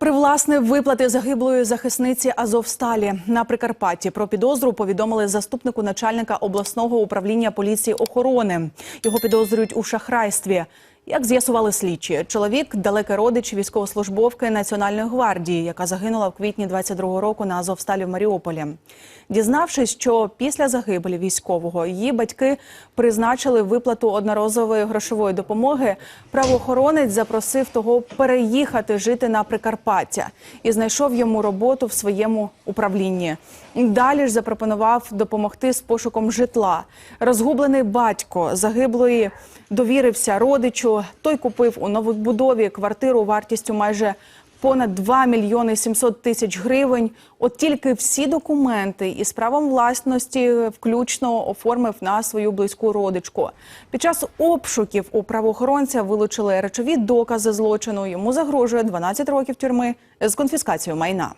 Привласнив виплати загиблої захисниці Азовсталі на Прикарпатті. Про підозру повідомили заступнику начальника обласного управління поліції охорони. Його підозрюють у шахрайстві. Як з'ясували слідчі, чоловік далекий родич військовослужбовки Національної гвардії, яка загинула в квітні 22-го року на Азовсталі в Маріуполі. Дізнавшись, що після загибелі військового її батьки призначили виплату одноразової грошової допомоги, правоохоронець запросив того переїхати жити на Прикарпаття і знайшов йому роботу в своєму управлінні. Далі ж запропонував допомогти з пошуком житла. Розгублений батько загиблої довірився родичу. Той купив у новобудові квартиру вартістю майже понад 2 мільйони 700 тисяч гривень. От тільки всі документи із правом власності включно оформив на свою близьку родичку. Під час обшуків у правоохоронця вилучили речові докази злочину. Йому загрожує 12 років тюрми з конфіскацією майна.